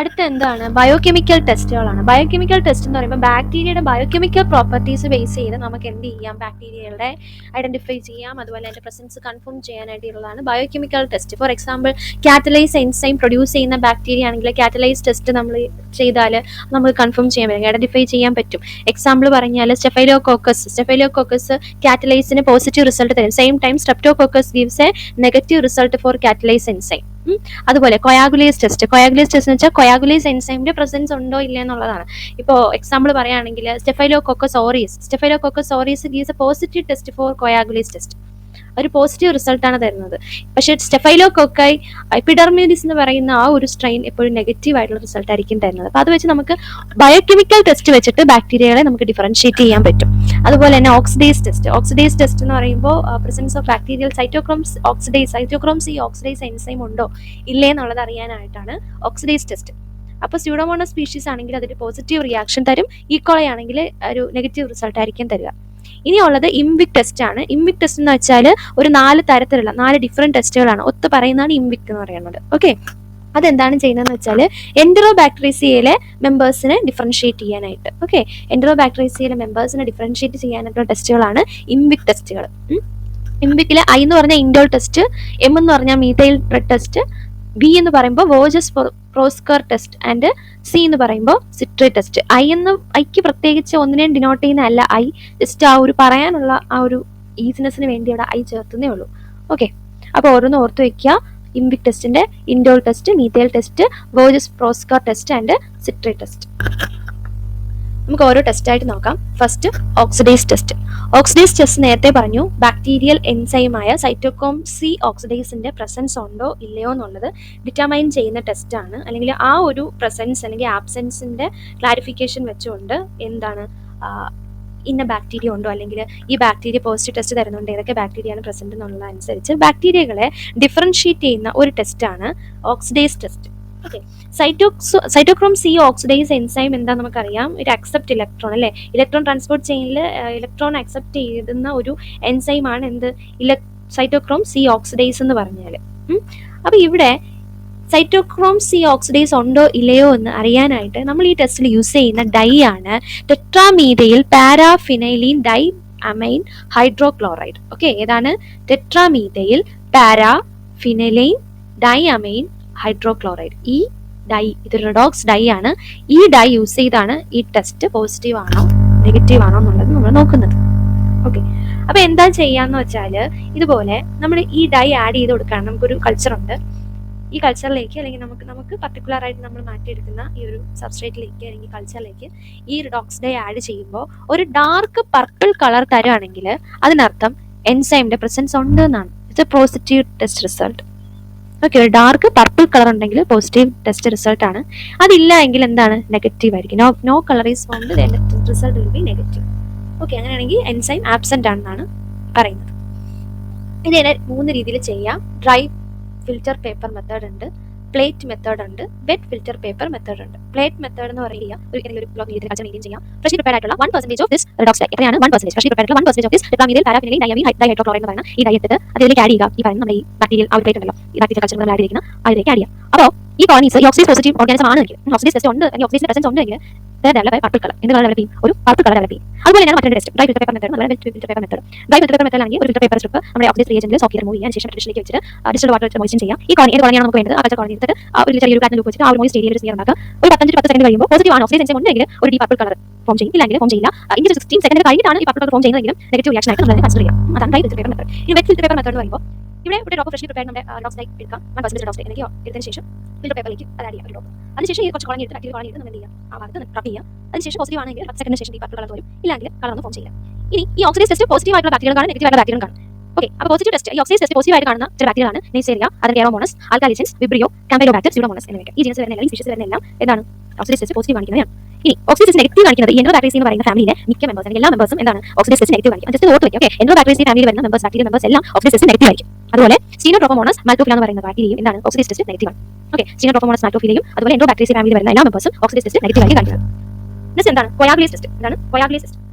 അടുത്ത എന്താണ് biochemical ടെസ്റ്റുകളാണ് biochemical test എന്ന് പറയുമ്പോൾ ബാക്ടീരിയയുടെ ബയോകെമിക്കൽ പ്രോപ്പർട്ടീസ് ബേസ് ചെയ്ത് നമുക്ക് എന്ത് ചെയ്യാം? ബാക്ടീരിയകളുടെ ഐഡന്റിഫൈ ചെയ്യാം. അതുപോലെ അതിന്റെ presence confirm ചെയ്യാനായിട്ടുള്ളതാണ് biochemical test for example catalase enzyme produce ചെയ്യുന്ന ബാക്ടീരിയ ആണെങ്കിൽ കാറ്റലൈസ് ടെസ്റ്റ് നമ്മൾ ചെയ്താൽ നമുക്ക് കൺഫേം ചെയ്യാൻ പറ്റും ഐഡന്റിഫൈ ചെയ്യാൻ പറ്റും. എക്സാമ്പിൾ പറഞ്ഞാൽ സ്റ്റെഫൈലോകോക്കസ് സ്റ്റെഫൈലോകോക്കസ് കാറ്റലൈസിന് പോസിറ്റീവ് റിസൾട്ട് തരും. Same time streptococcus gives a negative result for catalase enzyme അതുപോലെ കൊയാഗുലേസ് ടെസ്റ്റ് കൊയാഗുലേസ് ടെസ്റ്റ് എന്ന് വെച്ചാൽ കൊയാഗുലേസ് എൻസൈമിന്റെ പ്രസൻസ് ഉണ്ടോ ഇല്ല എന്നുള്ളതാണ്. ഇപ്പോൾ എക്സാമ്പിൾ പറയുകയാണെങ്കിൽ staphylococcus aureus staphylococcus aureus gives a positive test for coagulase test ഒരു പോസിറ്റീവ് റിസൾട്ടാണ് തരുന്നത്. പക്ഷേ സ്റ്റെഫൈലോ കൊക്കായി എപ്പിഡർമിഡിസ് എന്ന് പറയുന്ന ആ ഒരു സ്ട്രെയിൻ എപ്പോഴും നെഗറ്റീവ് ആയിട്ടുള്ള റിസൾട്ട് ആയിരിക്കും തരുന്നത്. അപ്പോൾ അത് വെച്ച് നമുക്ക് ബയോകെമിക്കൽ ടെസ്റ്റ് വെച്ചിട്ട് ബാക്ടീരിയകളെ നമുക്ക് ഡിഫറൻഷിയേറ്റ് ചെയ്യാൻ പറ്റും. അതുപോലെ തന്നെ ഓക്സിഡേസ് ടെസ്റ്റ് ഓക്സിഡേസ് ടെസ്റ്റ് എന്ന് പറയുമ്പോൾ presence of bacterial cytochromes oxidase cytochromes ഈ ഓക്സിഡേസ് എൻസൈം ഉണ്ടോ? ഇല്ലേ എന്നുള്ളത് അറിയാനായിട്ടാണ് ഓക്സിഡേസ് ടെസ്റ്റ് അപ്പോൾ സ്യൂഡോമോണോ സ്പീഷീസ് ആണെങ്കിൽ അതിന് പോസിറ്റീവ് റിയാക്ഷൻ തരും. ഈക്കോളയാണെങ്കിൽ ഒരു നെഗറ്റീവ് റിസൾട്ട് ആയിരിക്കും തരിക. ഇനിയുള്ളത് ഇംവിക് ടെസ്റ്റ് ആണ്. ഇംവിക് ടെസ്റ്റ് എന്ന് വെച്ചാൽ ഒരു നാല് തരത്തിലുള്ള നാല് ഡിഫറെന്റ് ടെസ്റ്റുകളാണ് ഒത്ത് പറയുന്നതാണ് ഇംവിക് എന്ന് പറയുന്നത്. ഓക്കെ അതെന്താണ് ചെയ്യുന്നതെന്ന് വെച്ചാൽ എൻഡറോ ബാക്ടീരിയയിലെ മെമ്പേഴ്സിനെ ഡിഫറൻഷിയേറ്റ് ചെയ്യാനായിട്ട് ഓക്കെ എൻഡറോ ബാക്ടീരിയയിലെ മെമ്പേഴ്സിനെ ഡിഫറൻഷിയേറ്റ് ചെയ്യാനായിട്ടുള്ള ടെസ്റ്റുകളാണ് ഇംവിക് ടെസ്റ്റുകൾ ഇംവിക്കിലെ ഐ എന്ന് പറഞ്ഞാൽ ഇൻഡോൾ ടെസ്റ്റ് എം എന്ന് പറഞ്ഞാൽ മീതൈൽ ബ്ലഡ് ടെസ്റ്റ് ബി എന്ന് പറയുമ്പോൾ Voges Proskauer test and C എന്ന് പറയുമ്പോൾ സിട്രി ടെസ്റ്റ് ഐ എന്ന് ഐക്ക് പ്രത്യേകിച്ച് ഒന്നിനെയും ഡിനോട്ട് ചെയ്യുന്ന അല്ല ഐ ജസ്റ്റ് ആ ഒരു പറയാനുള്ള ആ ഒരു ഈസിനെസ്സിന് വേണ്ടി അവിടെ ഐ ചേർത്തുന്നേ ഉള്ളൂ. ഓക്കെ അപ്പോൾ ഓരോന്ന് ഓർത്ത് വെക്കുക. ഇംബിക് ടെസ്റ്റിന്റെ indole test methyl test Voges Proskauer test and citrate test നമുക്ക് ഓരോ ടെസ്റ്റ് ആയിട്ട് നോക്കാം. First oxidase test oxidase test നേരത്തെ പറഞ്ഞു ബാക്ടീരിയൽ എൻസൈമായ സൈറ്റോകോം സി ഓക്സിഡൈസിന്റെ പ്രസൻസ് ഉണ്ടോ ഇല്ലയോ എന്നുള്ളത് ഡിറ്റർമൈൻ ചെയ്യുന്ന ടെസ്റ്റ് ആണ്. അല്ലെങ്കിൽ ആ ഒരു പ്രസൻസ് അല്ലെങ്കിൽ ആബ്സെൻസിന്റെ ക്ലാരിഫിക്കേഷൻ വെച്ചുകൊണ്ട് എന്താണ് ഇന്ന ബാക്ടീരിയ ഉണ്ടോ അല്ലെങ്കിൽ ഈ ബാക്ടീരിയ പോസിറ്റീവ് ടെസ്റ്റ് തരുന്നുണ്ട് ഏതൊക്കെ ബാക്ടീരിയയാണ് പ്രസന്റ് എന്നുള്ളത് അനുസരിച്ച് ബാക്ടീരിയകളെ ഡിഫറൻഷിയേറ്റ് ചെയ്യുന്ന ഒരു ടെസ്റ്റാണ് ഓക്സിഡൈസ് ടെസ്റ്റ് ഓക്കെ സൈറ്റോക്സോ സൈറ്റോക്രോം സി ഓക്സിഡൈസ് എൻസൈം എന്താ നമുക്കറിയാം. ഒരു അക്സെപ്റ്റ് ഇലക്ട്രോൺ അല്ലേ? ഇലക്ട്രോൺ ട്രാൻസ്പോർട്ട് ചെയിനിൽ ഇലക്ട്രോൺ അക്സെപ്റ്റ് ചെയ്യുന്ന ഒരു എൻസൈം ആണ് എന്ത്? ഇല സൈറ്റോക്രോം സി ഓക്സിഡൈസ് എന്ന് പറഞ്ഞാൽ അപ്പോൾ ഇവിടെ സൈറ്റോക്രോം സി ഓക്സിഡൈസ് ഉണ്ടോ ഇല്ലയോ എന്ന് അറിയാനായിട്ട് നമ്മൾ ഈ ടെസ്റ്റിൽ യൂസ് ചെയ്യുന്ന ഡൈ ആണ് tetramethyl paraphenylene diamine hydrochloride okay ഏതാണ്? Tetramethyl paraphenylene diamine hydrochloride ഈ ഡൈ ഇത് റെഡോക്സ് ഡൈ ആണ്. ഈ ഡൈ യൂസ് ചെയ്താണ് ഈ ടെസ്റ്റ് പോസിറ്റീവ് ആണോ നെഗറ്റീവ് ആണോ എന്നുള്ളത് നമ്മൾ നോക്കുന്നത്. ഓക്കെ അപ്പൊ എന്താ ചെയ്യാന്ന് വെച്ചാൽ ഇതുപോലെ നമ്മൾ ഈ ഡൈ ആഡ് ചെയ്ത് കൊടുക്കാൻ നമുക്കൊരു കൾച്ചർ ഉണ്ട്. ഈ കൾച്ചറിലേക്ക് അല്ലെങ്കിൽ നമുക്ക് നമുക്ക് പർട്ടിക്കുലർ ആയിട്ട് നമ്മൾ മാറ്റിയെടുക്കുന്ന ഈ ഒരു സബ്സ്ട്രേറ്റിലേക്ക് അല്ലെങ്കിൽ കൾച്ചറിലേക്ക് ഈ റിഡോക്സ് ഡൈ ആഡ് ചെയ്യുമ്പോൾ ഒരു ഡാർക്ക് പർപ്പിൾ കളർ തരുവാണെങ്കിൽ അതിനർത്ഥം എൻസൈമിന്റെ പ്രസൻസ് ഉണ്ട് എന്നാണ്. It's a positive test result okay ഒരു ഡാർക്ക് പർപ്പിൾ കളർ ഉണ്ടെങ്കിൽ പോസിറ്റീവ് ടെസ്റ്റ് റിസൾട്ട് ആണ്. അതില്ല എങ്കിൽ എന്താണ്? നെഗറ്റീവ് ആയിരിക്കും. No no colour is found result will be negative okay അങ്ങനെയാണെങ്കിൽ എൻസൈം ആബ്സെന്റ് ആണെന്നാണ് പറയുന്നത്. ഇതിനെ മൂന്ന് രീതിയിൽ ചെയ്യാം. ഡ്രൈ ഫിൽറ്റർ പേപ്പർ മെത്തേഡ് ഉണ്ട്. പ്ലേറ്റ് മെത്തേഡ് ഉണ്ട്. വെറ്റ് ഫിൽറ്റർ പേപ്പർ മെത്തേഡ് ഉണ്ട്. പ്ലേറ്റ് മെത്തേഡ് എന്ന് പറയുക ഒരു ഒരു ചെയ്യാം. ഫ്രഷ് പ്രിപ്പയർ ആയിട്ടുള്ള of this fresh prepare of this എന്ന് ഈ അതിലേക്ക് ആഡ് ചെയ്യുക. ഈ നമ്മുടെ ഈ ബാക്ടീരിയൽ ഉണ്ടല്ലോ. കൾച്ചർ നമ്മൾ അതിലേക്ക് ആഡ് ചെയ്യാം. അപ്പോൾ ഈ കോളനീസ് ഓക്സിജൻ പോസിറ്റീവ് ഓർഗാനിസം ആണെങ്കിൽ ഓക്സിഡൈസ് ടെസ്റ്റ് ഉണ്ട് അല്ലെങ്കിൽ ഓക്സിഡൈസ് പ്രസൻസ് ഉണ്ടെങ്കിൽ ഡെവലപ്പ് പർപ്പിൾ കളർ എന്ത് കളർ ഡെവലപ്പ് ഒരു പർപ്പിൾ കളർ ഡെവലപ്പ് ചെയ്യും. അതുപോലെ തന്നെ മറ്റൊരു test dry filter paper method method dry filter method ആണെങ്കിൽ ഒരു ഫിൽറ്റർ സ്ട്രിപ്പ് നമ്മുടെ ഓക്സിഡൈസ് റിയേജന്റിൽ സോക്കി റിമൂവ് ചെയ്യാൻ ശേഷം ഡിഷിലേക്ക് വെച്ചിട്ട് ഡിജിറ്റൽ വാട്ടർ വെച്ച് മോയിസ്റ്റ് ചെയ്യാം. ഈ കോളനി ഏത് നമുക്ക് വേണ്ടത്? ആ കോളനി എടുത്തിട്ട് ഒരു ചെറിയൊരു കാറ്റിൽ വെച്ചിട്ട് ആ ഒരു മോയിസ്റ്റ് ഏരിയയിൽ ഒരു പത്തഞ്ച് പത്ത് സെക്കൻഡ് കഴിയുമ്പോൾ പോസിറ്റീവ് ആണ്. ഓക്സിഡൈസ് ഉണ്ടെങ്കിൽ ഒരു ഡീ പർപ്പിൾ കളർ ഫോം ചെയ്യും. ഇല്ലെങ്കിൽ ഫോം ചെയ്യില്ല. ഇഞ്ച് സിക്സ്റ്റീൻ സെക്കൻഡ് കഴിഞ്ഞിട്ടാണ് ഈ ഇവിടെ ഒരു ഡ്രോപ്പ് ഫ്രഷ് പ്രിപ്പയർ നമ്മുടെ ഡോക്സ് ലൈക്ക് എടുക്കാം. വൺ പെർസെന്റ് ഡോക്സ് എനിക്ക് എടുത്തതിന് ശേഷം ഫിൽറ്റർ പേപ്പറിലേക്ക് അത് ആഡ് ചെയ്യാം ഒരു ഡ്രോപ്പ് അതിനുശേഷം ഈ കുറച്ച് കോളനി എടുത്ത് ആക്റ്റീവ് കോളനി എടുത്ത് നമ്മൾ എന്ത് ചെയ്യാം? ആ ഭാഗത്ത് റബ് ചെയ്യാം. അതിനുശേഷം പോസിറ്റീവ് ആണെങ്കിൽ പത്ത് സെക്കൻഡിന് ശേഷം ഈ പർപ്പിൾ കളർ വരും. ഇല്ലെങ്കിൽ കളർ ഒന്ന് ഫോം ചെയ്യാം. ഇനി ഈ ഓക്സിഡൈസ് ടെസ്റ്റ് പോസിറ്റീവ് ആയിട്ടുള്ള ബാക്ടീരിയൽ കാണും നെഗറ്റീവ് ആയിട്ടുള്ള ബാക്ടീരിയൽ കാണും. ഓക്കെ അപ്പോൾ പോസിറ്റീവ് ടെസ്റ്റ് ഈ ഓക്സിഡൈസ് ടെസ്റ്റ് പോസിറ്റീവ് ആയിട്ട് കാണുന്ന ചില ബാക്ടീരിയലാണ് നെയ്സേറിയ അതിന് കെറോമോണസ് ആൽക്കാലിസിൻസ് വിബ്രിയോ കാമ്പൈലോബാക്ടർ സ്യൂഡോമോണസ് എന്നിവയൊക്കെ. ഈ ജീൻസ് വരുന്ന എല്ലാം സ്പീഷീസ് വരുന്ന എല്ലാം എന്താണ്? ഓക്സിഡൈസ് ടെസ്റ്റ് പോസിറ്റീവ് കാണിക്കുന്നതാണ് ഇനി ഓക്സിജൻ നെഗറ്റീവ് കാണിക്കുന്നത് എൻഡോ ബാക്ടീരിയസ് എന്ന് പറയുന്ന ഫാമിലിയിലെ മിക്ക മെമ്പേഴ്സ് അല്ലെങ്കിൽ എല്ലാ മെമ്പേഴ്സും എന്താണ് ഓക്സിഡസ് നെഗറ്റീവ് കാണിക്കും. ജസ്റ്റ് ഓർത്ത് വയ്ക്കും ഓക്കെ എൻഡോ ബാക്ടീരിയസ് ഫാമിലിയിൽ വരുന്ന മെമ്പേഴ്സ് ബാക്ടീരിയ മെമ്പേഴ്സ് എല്ലാം ഓക്സിഡസ് നെഗറ്റീവ് ആയിരിക്കും. അതുപോലെ സീനോട്രോപോമോണസ് മൈക്രോഫില എന്ന് പറയുന്ന ബാക്ടീരിയയും എന്താണ് ഓക്സിഡസ് നെഗറ്റീവ് ആണ്. ഓക്കെ സീനോട്രോപോമോണസ് മൈക്രോഫിലയും അതുപോലെ എൻഡോ ബാക്ടീരിയസ് ഫാമിലിയിൽ വരുന്ന എല്ലാ മെമ്പേഴ്സും ഓക്സിഡസ് നെഗറ്റീവ് ആയി കാണിക്കുന്നത് നെക്സ്റ്റ് എന്താണ്? കോയാഗുലേസ് ടെസ്റ്റ് എന്താണ്? കോയാഗുലേസ് ടെസ്റ്റ്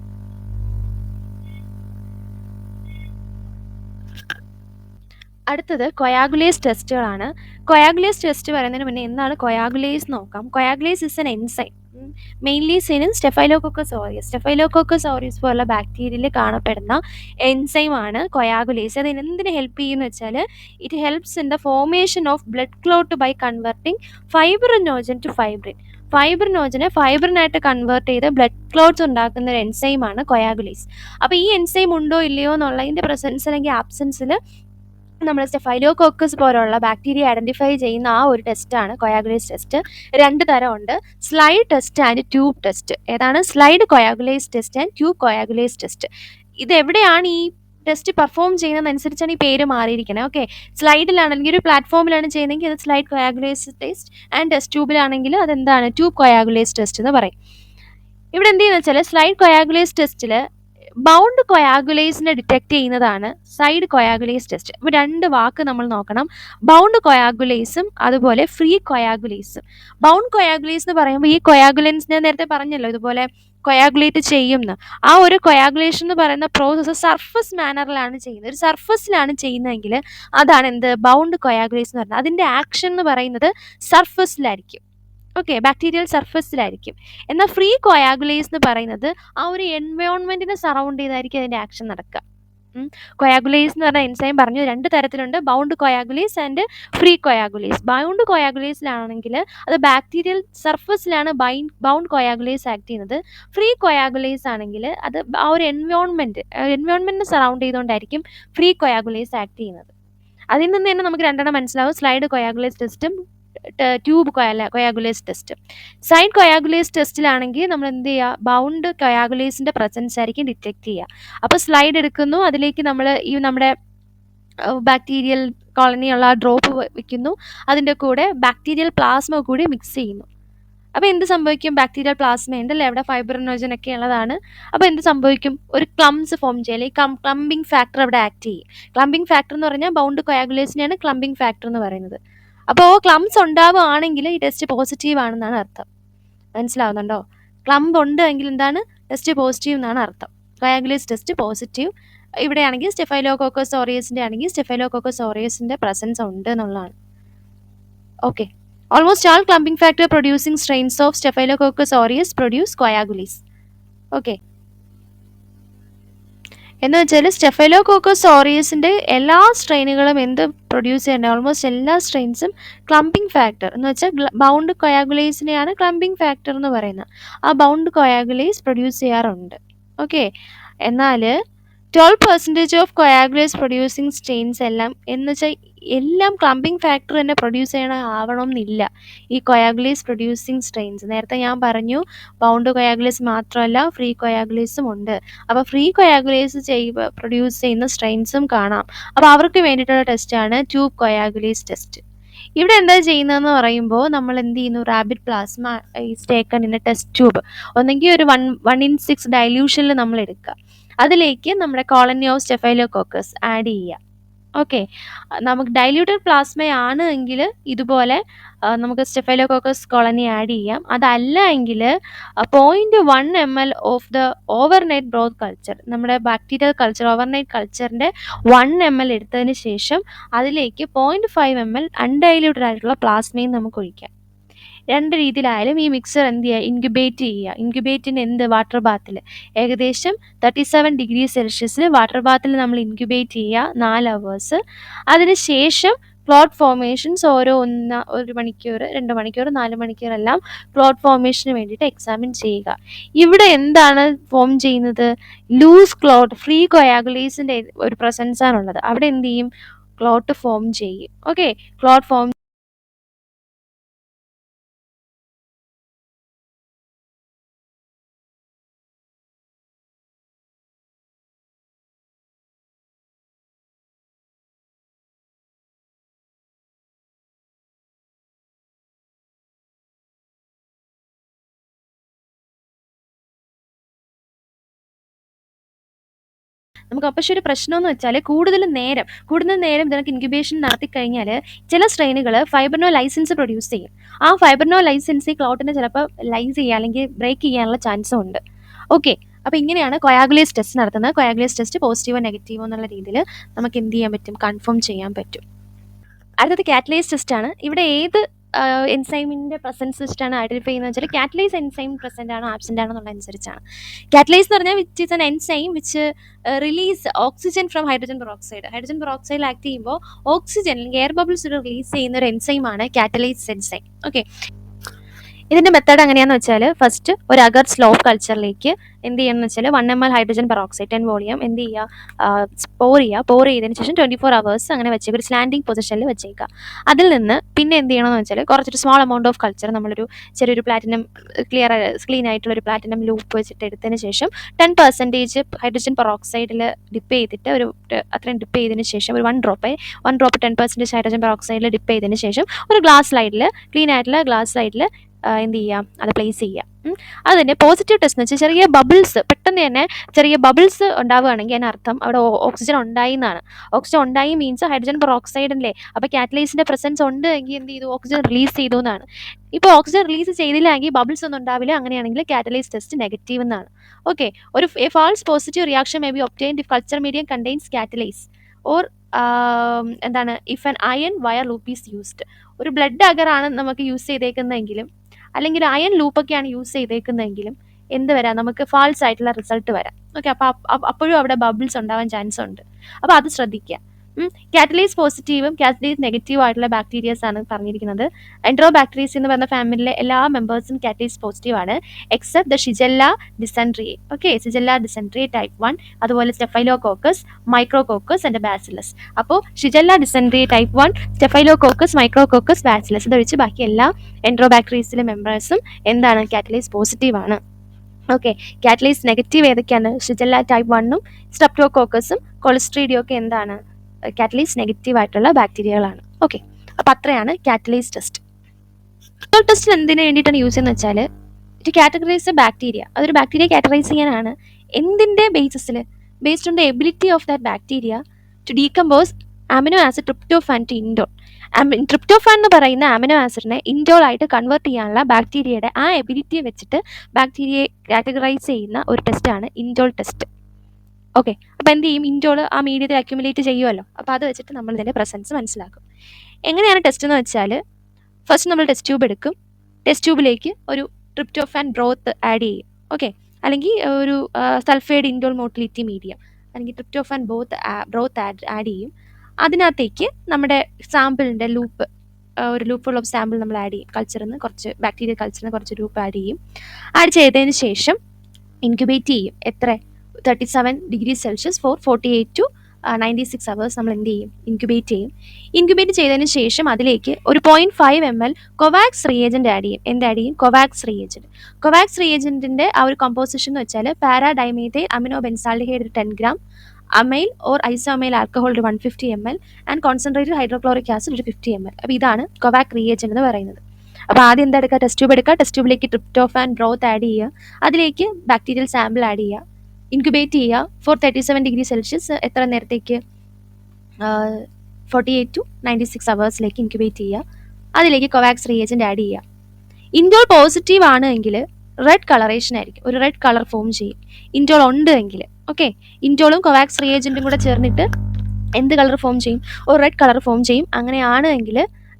അടുത്തത് കൊയാഗുലേസ് ടെസ്റ്റുകളാണ് കൊയാഗുലേസ് ടെസ്റ്റ് പറയുന്നതിന് മുന്നേ എന്താണ് കൊയാഗുലേസ് നോക്കാം. Coagulase is an enzyme mainly സീനും സ്റ്റെഫൈലോകോക്കസ് ഓറിയസ് സ്റ്റെഫൈലോകോക്കസ് ഓറിയസ് പോലുള്ള ബാക്ടീരിയയിൽ കാണപ്പെടുന്ന എൻസൈം ആണ് കൊയാഗുലേസ് അത് എന്തിന് ഹെൽപ്പ് ചെയ്യുന്ന വെച്ചാൽ it helps in the formation of blood clot by converting fibrinogen to fibrin ഫൈബ്രിനോജനെ ഫൈബ്രിനായിട്ട് കൺവേർട്ട് ചെയ്ത് ബ്ലഡ് ക്ലോട്ട്സ് ഉണ്ടാക്കുന്ന ഒരു ആണ് കൊയാഗുലേസ് അപ്പോൾ ഈ എൻസൈം ഉണ്ടോ ഇല്ലയോ എന്നുള്ളതിന്റെ പ്രസൻസ് അല്ലെങ്കിൽ ആബ്സെൻസിൽ നമ്മൾ സ്റ്റെഫൈലോ കോക്കസ് പോലുള്ള ബാക്ടീരിയ ഐഡന്റിഫൈ ചെയ്യുന്ന ആ ഒരു ടെസ്റ്റാണ് കൊയാഗുലേസ് ടെസ്റ്റ് രണ്ട് തരമുണ്ട് slide test and tube test ഏതാണ്? Slide coagulase test and tube coagulase test ഇത് എവിടെയാണ് ഈ ടെസ്റ്റ് പെർഫോം ചെയ്യുന്നതനുസരിച്ചാണ് ഈ പേര് മാറിയിരിക്കുന്നത്. ഓക്കെ അല്ലെങ്കിൽ ഒരു പ്ലാറ്റ്ഫോമിലാണ് ചെയ്യുന്നതെങ്കിൽ അത് slide coagulase test and test ട്യൂബിലാണെങ്കിൽ അതെന്താണ്? ട്യൂബ് കൊയാഗുലേസ് ടെസ്റ്റ് എന്ന് പറയും. ഇവിടെ എന്ത് ചെയ്യുന്നത് വെച്ചാൽ സ്ലൈഡ് കൊയാഗുലേസ് ടെസ്റ്റിൽ ബൗണ്ട് കൊയാഗുലേസിനെ ഡിറ്റക്ട് ചെയ്യുന്നതാണ് സൈഡ് കൊയാഗുലേസ് ടെസ്റ്റ് അപ്പൊ രണ്ട് വാക്ക് നമ്മൾ നോക്കണം. ബൗണ്ട് കൊയാഗുലേസും അതുപോലെ ഫ്രീ കൊയാഗുലേസും ബൗണ്ട് കൊയാഗുലേസ് എന്ന് പറയുമ്പോൾ ഈ കൊയാഗുലൻസ് ഞാൻ നേരത്തെ പറഞ്ഞല്ലോ ഇതുപോലെ കൊയാഗുലേറ്റ് ചെയ്യുന്ന. ആ ഒരു കൊയാഗുലേഷൻ എന്ന് പറയുന്ന പ്രോസസ്സ് സർഫസ് മാനറിലാണ് ചെയ്യുന്നത്. ഒരു സർഫസിലാണ് ചെയ്യുന്നതെങ്കിൽ അതാണ് എന്ത്? ബൗണ്ട് കൊയാഗുലേസ് എന്ന് പറയുന്നത് അതിന്റെ ആക്ഷൻ എന്ന് പറയുന്നത് സർഫസിലായിരിക്കും ഓക്കെ ബാക്ടീരിയൽ സർഫസിലായിരിക്കും എന്നാൽ ഫ്രീ കൊയാഗുലേസ് എന്ന് പറയുന്നത് ആ ഒരു എൻവയോൺമെന്റിനെ സറൗണ്ട് ചെയ്തായിരിക്കും അതിന്റെ ആക്ഷൻ നടക്കുക. കൊയാഗുലേസ് എന്ന് പറഞ്ഞ എൻസൈം പറഞ്ഞു രണ്ട് തരത്തിലുണ്ട്. Bound coagulase and free coagulase bound കൊയാഗുലേസിലാണെങ്കിൽ അത് ബാക്ടീരിയൽ സർഫസിലാണ് ബൗണ്ട് കൊയാഗുലേസ് ആക്ട് ചെയ്യുന്നത്. ഫ്രീ കൊയാഗുലേസ് ആണെങ്കിൽ അത് ആ ഒരു എൻവയോൺമെന്റ് എൻവയോൺമെന്റിനെ സറൗണ്ട് ചെയ്തുകൊണ്ടായിരിക്കും ഫ്രീ കൊയാഗുലേസ് ആക്ട് ചെയ്യുന്നത്. അതിൽ നിന്ന് തന്നെ നമുക്ക് രണ്ടെണ്ണം മനസ്സിലാവും. സ്ലൈഡ് കൊയാഗുലേസ് ടെസ്റ്റും ട്യൂബ് കൊയാല കൊയാഗുലേസ് ടെസ്റ്റ് സൈൻ കൊയാഗുലേസ് ടെസ്റ്റിലാണെങ്കിൽ നമ്മൾ എന്ത് ചെയ്യുക ബൗണ്ട് കൊയാഗുലേസിന്റെ പ്രസൻസ് ആയിരിക്കും ഡിറ്റക്ട് ചെയ്യുക അപ്പോൾ സ്ലൈഡ് എടുക്കുന്നു. അതിലേക്ക് നമ്മൾ ഈ നമ്മുടെ ബാക്ടീരിയൽ കോളനിയുള്ള ഡ്രോപ്പ് വയ്ക്കുന്നു അതിന്റെ കൂടെ ബാക്ടീരിയൽ പ്ലാസ്മ കൂടി മിക്സ് ചെയ്യുന്നു. അപ്പോൾ എന്ത് സംഭവിക്കും? ബാക്ടീരിയൽ പ്ലാസ്മ ഉണ്ടല്ലേ? അവിടെ ഫൈബ്രിനോജൻ ഒക്കെ ഉള്ളതാണ്. അപ്പോൾ എന്ത് സംഭവിക്കും? ഒരു ക്ലംസ് ഫോം ചെയ്യാൻ ഈ ക്ലം ക്ലംബിംഗ് ഫാക്ടർ അവിടെ ആക്ട് ചെയ്യും. ക്ലംബിംഗ് ഫാക്ടർ എന്ന് പറഞ്ഞാൽ ബൗണ്ട് കൊയാഗുലേസിനെയാണ് ക്ലംബിംഗ് ഫാക്ടർ എന്ന് പറയുന്നത്. അപ്പോൾ ക്ലംസ് ഉണ്ടാവുകയാണെങ്കിൽ ഈ ടെസ്റ്റ് പോസിറ്റീവ് ആണെന്നാണ് അർത്ഥം. മനസ്സിലാവുന്നുണ്ടോ? ക്ലംബ് ഉണ്ട് എങ്കിൽ എന്താണ്? ടെസ്റ്റ് പോസിറ്റീവ് എന്നാണ് അർത്ഥം. ട്രയാങ്കുലേസ് ടെസ്റ്റ് പോസിറ്റീവ് ഇവിടെയാണെങ്കിൽ സ്റ്റെഫൈലോകോക്കസ് ഓറിയസിന്റെ ആണെങ്കിൽ സ്റ്റെഫൈലോകോക്കസ് ഓറിയസിന്റെ പ്രസൻസ് ഉണ്ട് എന്നുള്ളതാണ്. Okay almost all clumping factor producing strains of staphylococcus aureus produce coagulase okay എന്ന് വെച്ചാൽ സ്റ്റെഫൈലോകോക്കസ് ഓറിയസിന്റെ എല്ലാ സ്ട്രെയിനുകളും എന്ത് പ്രൊഡ്യൂസ് ചെയ്യേണ്ടത് ഓൾമോസ്റ്റ് എല്ലാ സ്ട്രെയിൻസും ക്ലംബിംഗ് ഫാക്ടർ എന്ന് വെച്ചാൽ ബൗണ്ട് കൊയാഗുലേസിനെയാണ് ക്ലംബിംഗ് ഫാക്ടർ എന്ന് പറയുന്നത്. ആ ബൗണ്ട് കൊയാഗുലേസ് പ്രൊഡ്യൂസ് ചെയ്യാറുണ്ട്. ഓക്കെ എന്നാൽ twelve percentage of coagulase producing strains എല്ലാം എന്ന് വെച്ചാൽ എല്ലാം ക്ലമ്പിങ് ഫാക്ടർ തന്നെ പ്രൊഡ്യൂസ് ചെയ്യണ ആവണം എന്നില്ല ഈ കൊയാഗുലേസ് പ്രൊഡ്യൂസിങ് സ്ട്രെയിൻസ് നേരത്തെ ഞാൻ പറഞ്ഞു ബൗണ്ട് കൊയാഗുലേസ് മാത്രമല്ല ഫ്രീ കൊയാഗുലേസും ഉണ്ട്. അപ്പോൾ ഫ്രീ കൊയാഗുലേസ് ചെയ്യുക പ്രൊഡ്യൂസ് ചെയ്യുന്ന സ്ട്രെയിൻസും കാണാം. അപ്പോൾ അവർക്ക് വേണ്ടിയിട്ടുള്ള ടെസ്റ്റാണ് ട്യൂബ് കൊയാഗുലേസ് ടെസ്റ്റ് ഇവിടെ എന്താ ചെയ്യുന്നതെന്ന് പറയുമ്പോൾ നമ്മൾ എന്ത് ചെയ്യുന്നു rabbit plasma is taken in a test tube ഒന്നെങ്കിൽ ഒരു വൺ വൺ ഇൻ സിക്സ് ഡൈല്യൂഷനിൽ നമ്മൾ എടുക്കുക അതിലേക്ക് നമ്മുടെ കോളനി ഓഫ് സ്റ്റെഫൈലോകോക്കസ് ആഡ് ചെയ്യുക. ഓക്കെ നമുക്ക് ഡൈല്യൂട്ടഡ് പ്ലാസ്മയാണ് എങ്കിൽ ഇതുപോലെ നമുക്ക് സ്റ്റെഫൈലോകോക്കസ് കോളനി ആഡ് ചെയ്യാം. അതല്ല എങ്കിൽ point one M L of the overnight broth culture നമ്മുടെ ബാക്ടീരിയൽ കൾച്ചർ ഓവർനൈറ്റ് കൾച്ചറിന്റെ വൺ എം എൽ എടുത്തതിന് ശേഷം അതിലേക്ക് point five M L undiluted ആയിട്ടുള്ള പ്ലാസ്മയും നമുക്ക് ഒഴിക്കാം. രണ്ട് രീതിയിലായാലും ഈ മിക്സർ എന്ത് ചെയ്യുക? ഇൻക്യുബേറ്റ് ചെയ്യുക. ഇൻക്യുബേറ്റിന് എന്ത്? വാട്ടർ ബാത്തിൽ ഏകദേശം തേർട്ടി സെവൻ ഡിഗ്രി സെൽഷ്യസിൽ വാട്ടർ ബാത്തിൽ നമ്മൾ ഇൻക്യുബേറ്റ് ചെയ്യുക. നാല് അവേഴ്സ് അതിനുശേഷം ക്ലോട്ട് ഫോർമേഷൻസ് ഓരോ ഒന്ന ഒരു മണിക്കൂർ രണ്ട് മണിക്കൂർ നാല് മണിക്കൂർ എല്ലാം ക്ലോട്ട് ഫോർമേഷന് വേണ്ടിയിട്ട് എക്സാമിൻ ചെയ്യുക. ഇവിടെ എന്താണ് ഫോം ചെയ്യുന്നത്? ലൂസ് ക്ലോട്ട് ഫ്രീ കൊയാഗുലേസിന്റെ ഒരു പ്രസൻസ് ആണുള്ളത്. അവിടെ എന്ത് ചെയ്യും? ക്ലോട്ട് ഫോം ചെയ്യും. ഓക്കെ ക്ലോട്ട് ഫോം നമുക്ക് പക്ഷേ ഒരു പ്രശ്നം എന്ന് വെച്ചാൽ കൂടുതൽ നേരം കൂടുതൽ നേരം ഇതിനൊക്കെ ഇൻക്യുബേഷൻ നടത്തി കഴിഞ്ഞാൽ ചില സ്ട്രെയിനുകൾ ഫൈബർനോ ലൈസൻസ് പ്രൊഡ്യൂസ് ചെയ്യും. ആ ഫൈബർനോ ലൈസൻസ് ഈ ക്ലോട്ടിനെ ചിലപ്പോൾ ലൈസ് ചെയ്യുക അല്ലെങ്കിൽ ബ്രേക്ക് ചെയ്യാനുള്ള ചാൻസും ഉണ്ട്. ഓക്കെ അപ്പോൾ ഇങ്ങനെയാണ് കൊയാഗുലേസ് ടെസ്റ്റ് നടത്തുന്നത്. കൊയാഗുലേസ് ടെസ്റ്റ് പോസിറ്റീവോ നെഗറ്റീവോ എന്നുള്ള രീതിയിൽ നമുക്ക് എന്ത് ചെയ്യാൻ പറ്റും? കൺഫേം ചെയ്യാൻ പറ്റും. അടുത്തത് കാറ്റലൈസ് ടെസ്റ്റ് ആണ്. ഇവിടെ ഏത് എൻസൈമിന്റെ പ്രസൻസ് വെച്ചിട്ടാണ് ഐഡന്റിഫൈ ചെയ്യുന്നത് വെച്ചാൽ കാറ്റലൈസ് എൻസൈം പ്രസന്റ് ആണോ ആബ്സെന്റ് ആണോ എന്നുള്ള അനുസരിച്ചാണ് കാറ്റലൈസ് എന്ന് പറഞ്ഞാൽ which is an enzyme which release oxygen from hydrogen peroxide hydrogen പെറോക്സൈഡിൽ act ചെയ്യുമ്പോൾ ഓക്സിജൻ അല്ലെങ്കിൽ എയർ ബബിൾസ് റിലീസ് ചെയ്യുന്ന ഒരു എൻസൈമാണ് കാറ്റലൈസ് എൻസൈം ഓക്കെ ഇതിന്റെ മെത്തേഡ് എങ്ങനെയാന്ന് വെച്ചാൽ ഫസ്റ്റ് ഒരു അഗർ സ്ലോ കൾച്ചറിലേക്ക് എന്ത് ചെയ്യണം എന്ന് വെച്ചാൽ one M L hydrogen peroxide ten volume എന്ത് ചെയ്യുക? പോർ ചെയ്യുക. പോർ ചെയ്തതിന് ശേഷം ട്വന്റി ഫോർ അവേഴ്സ് അങ്ങനെ വെച്ചേക്കുക ഒരു സ്ലാൻഡിങ് പൊസിഷനിൽ വെച്ചേക്കുക. അതിൽ നിന്ന് പിന്നെ എന്ത് ചെയ്യണമെന്ന് വെച്ചാൽ കുറച്ചൊരു സ്മോൾ എമൗണ്ട് ഓഫ് കൾച്ചർ നമ്മളൊരു ചെറിയൊരു പ്ലാറ്റിനം ക്ലിയർ ക്ലീൻ ആയിട്ടുള്ള ഒരു പ്ലാറ്റിനം ലൂപ്പ് വെച്ചിട്ട് എടുത്തതിന് ശേഷം ടെൻ പെർസെന്റേജ് ഹൈഡ്രജൻ പെറോക്സൈഡിൽ ഡിപ്പ് ചെയ്തിട്ട് ഒരു അത്രയും ഡിപ്പ് ചെയ്തതിന് ശേഷം ഒരു one drop one drop ten percentage hydrogen പെറോക്സൈഡിൽ dip ചെയ്തതിന് ശേഷം ഒരു ഗ്ലാസ് സ്ലൈഡിൽ ക്ലീൻ ആയിട്ടുള്ള ഗ്ലാസ് സ്ലൈഡിൽ എന്ത് ചെയ്യാം? അത് പ്ലേസ് ചെയ്യാം. ഉം. അത് തന്നെ പോസിറ്റീവ് ടെസ്റ്റ് എന്ന് വെച്ചാൽ ചെറിയ ബബിൾസ് പെട്ടെന്ന് തന്നെ ചെറിയ ബബിൾസ് ഉണ്ടാവുകയാണെങ്കിൽ അതിനർത്ഥം അവിടെ ഓക്സിജൻ ഉണ്ടായി എന്നാണ്. ഓക്സിജൻ ഉണ്ടായി മീൻസ് ഹൈഡ്രജൻ പെറോക്സൈഡ് അല്ലേ? അപ്പോൾ കാറ്റലൈസിന്റെ പ്രസൻസ് ഉണ്ട് എങ്കിൽ എന്ത് ചെയ്തു? ഓക്സിജൻ റിലീസ് ചെയ്തു എന്നാണ്. ഇപ്പോൾ ഓക്സിജൻ റിലീസ് ചെയ്തില്ലെങ്കിൽ ബബിൾസ് ഒന്നും ഉണ്ടാവില്ല. അങ്ങനെയാണെങ്കിൽ കാറ്റലൈസ് ടെസ്റ്റ് നെഗറ്റീവ് എന്നാണ്. ഓക്കെ ഒരു false positive reaction may be obtained if culture medium contains catalase or എന്താണ് if an iron wire loop is used ഒരു ബ്ലഡ് അഗറാണ് നമുക്ക് യൂസ് ചെയ്തേക്കുന്നതെങ്കിലും അല്ലെങ്കിൽ അയൺ ലൂപ്പൊക്കെയാണ് യൂസ് ചെയ്തേക്കുന്നതെങ്കിലും എന്ത് വരാം? നമുക്ക് ഫാൾസ് ആയിട്ടുള്ള റിസൾട്ട് വരാം. ഓക്കെ അപ്പോൾ അപ്പോഴും അവിടെ ബബിൾസ് ഉണ്ടാവാൻ ചാൻസ് ഉണ്ട്. അപ്പോൾ അത് ശ്രദ്ധിക്കുക. കാറ്റലൈസ് പോസിറ്റീവും കാറ്റലൈസ് നെഗറ്റീവ് ആയിട്ടുള്ള ബാക്ടീരിയസ് ആണ് പറഞ്ഞിരിക്കുന്നത്. എൻട്രോ ബാക്ടീരിയസ് എന്ന് പറഞ്ഞ ഫാമിലിയിലെ എല്ലാ മെമ്പേഴ്സും കാറ്റലൈസ് പോസിറ്റീവ് ആണ്. Except the shigella dysentery okay shigella dysentery type one അതുപോലെ സ്റ്റെഫൈലോകോക്കസ് മൈക്രോകോക്കസ് ആൻഡ് ബാസിലസ് അപ്പോൾ shigella dysentery type one staphylococcus micrococcus bacillus ഇതൊഴിച്ച് ബാക്കി എല്ലാ എൻട്രോ ബാക്ടീരിയസിലെ മെമ്പേഴ്സും എന്താണ് കാറ്റലൈസ് പോസിറ്റീവ് ആണ്. ഓക്കെ കാറ്റലൈസ് നെഗറ്റീവ് ഏതൊക്കെയാണ്? ഷിജല്ല ടൈപ്പ് വണ്ണും സ്ട്രെപ്റ്റോകോക്കസും കൊളസ്ട്രീഡിയോ ഒക്കെ എന്താണ്? കാറ്റലൈസ് നെഗറ്റീവ് ആയിട്ടുള്ള ബാക്ടീരിയകളാണ് ഓക്കെ അപ്പൊ അത്രയാണ് കാറ്റലൈസ് ടെസ്റ്റ് ടെസ്റ്റ് എന്തിനു വേണ്ടിയിട്ടാണ് യൂസ് ചെയ്യുന്നത് വെച്ചാൽ ടു കാറ്റഗറൈസ് ബാക്ടീരിയ അതൊരു ബാക്ടീരിയ കാറ്റഗറൈസ് ചെയ്യാനാണ് എന്തിന്റെ ബേസിസിൽ based on the ability of that bacteria to decompose amino acid tryptophan to indole tryptophan എന്ന് പറയുന്ന അമിനോ ആസിഡിനെ ഇൻഡോൾ ആയിട്ട് കൺവേർട്ട് ചെയ്യാനുള്ള ബാക്ടീരിയയുടെ ആ എബിലിറ്റിയെ വെച്ചിട്ട് ബാക്ടീരിയയെ കാറ്റഗറൈസ് ചെയ്യുന്ന ഒരു ടെസ്റ്റാണ് ഇൻഡോൾ ടെസ്റ്റ് ഓക്കെ അപ്പോൾ എന്ത് ചെയ്യും? ഇൻഡോൾ ആ മീഡിയത്തിൽ അക്യുമുലേറ്റ് ചെയ്യുമല്ലോ അപ്പോൾ അത് വെച്ചിട്ട് നമ്മൾ ഇതിന്റെ പ്രസൻസ് മനസ്സിലാക്കും. എങ്ങനെയാണ് ടെസ്റ്റ് എന്ന് വെച്ചാൽ ഫസ്റ്റ് നമ്മൾ ടെസ്റ്റ് ട്യൂബ് എടുക്കും. ടെസ്റ്റ് ട്യൂബിലേക്ക് ഒരു ട്രിപ്റ്റോഫാൻ ബ്രോത്ത് ആഡ് ചെയ്യും. ഓക്കെ അല്ലെങ്കിൽ ഒരു സൾഫൈഡ് ഇൻഡോൾ മോട്ടിലിറ്റി മീഡിയം അല്ലെങ്കിൽ tryptophan both broth add add ചെയ്യും. അതിനകത്തേക്ക് നമ്മുടെ സാമ്പിളിന്റെ ലൂപ്പ് ഒരു ലൂപ്പ് ഓഫ് സാമ്പിൾ നമ്മൾ ആഡ് ചെയ്യും. കൾച്ചറിൽ നിന്ന് കുറച്ച് ബാക്ടീരിയ കൾച്ചറിൽ നിന്ന് കുറച്ച് ലൂപ്പ് ആഡ് ചെയ്യും. ആഡ് ചെയ്തതിന് ശേഷം ഇൻക്യുബേറ്റ് ചെയ്യും. എത്ര? Thirty seven degree Celsius for forty eight to ninety six hours നമ്മൾ എന്ത് ചെയ്യും? ഇൻക്യുബേറ്റ് ചെയ്യും. ഇൻക്യുബേറ്റ് ചെയ്തതിന് ശേഷം അതിലേക്ക് ഒരു point five M L Kovac's reagent add ചെയ്യും. എന്ത് ആഡ് ചെയ്യും? കൊവാക്സ് റിയേജന്റ് കൊവാക്സ് റിയേജന്റിന്റെ ആ ഒരു കോമ്പോസിഷൻ എന്ന് വെച്ചാൽ പാരാഡൈമേത്തെ amino benzaldehyde ten gram amyl or isoamyl alcohol ഒരു one fifty M L and concentrated hydrochloric acid ഒരു ഫിഫ്റ്റി എം എൽ അപ്പോൾ ഇതാണ് കൊവാക് റിയേജന്റ് എന്ന് പറയുന്നത്. അപ്പോൾ ആദ്യം എന്താ എടുക്കുക? ടെസ്റ്റ് ട്യൂബ് എടുക്കുക. ടെസ്റ്റ് ട്യൂബിലേക്ക് ട്രിപ്റ്റോഫാൻ ബ്രോത്ത് ആഡ് ചെയ്യുക. അതിലേക്ക് ബാക്ടീരിയൽ സാമ്പിൾ ആഡ് ചെയ്യുക. ഇൻക്യുബേറ്റ് ചെയ്യുക. For thirty seven degree Celsius എത്ര നേരത്തേക്ക് forty eight to ninety six അവേഴ്സിലേക്ക് incubate ചെയ്യുക. അതിലേക്ക് കൊവാക്സ് റിയേജന്റ് ആഡ് ചെയ്യുക. ഇൻഡോൾ പോസിറ്റീവ് ആണ് എങ്കിൽ റെഡ് കളറേഷൻ ആയിരിക്കും. ഒരു റെഡ് കളർ ഫോം ചെയ്യും. ഇൻഡോൾ ഉണ്ട് എങ്കിൽ ഓക്കെ ഇൻഡോളും കൊവാക്സ് റിയേജന്റും കൂടെ ചേർന്നിട്ട് എന്ത് കളർ ഫോം ചെയ്യും? ഒരു റെഡ് കളർ ഫോം ചെയ്യും. അങ്ങനെയാണ് എങ്കിൽ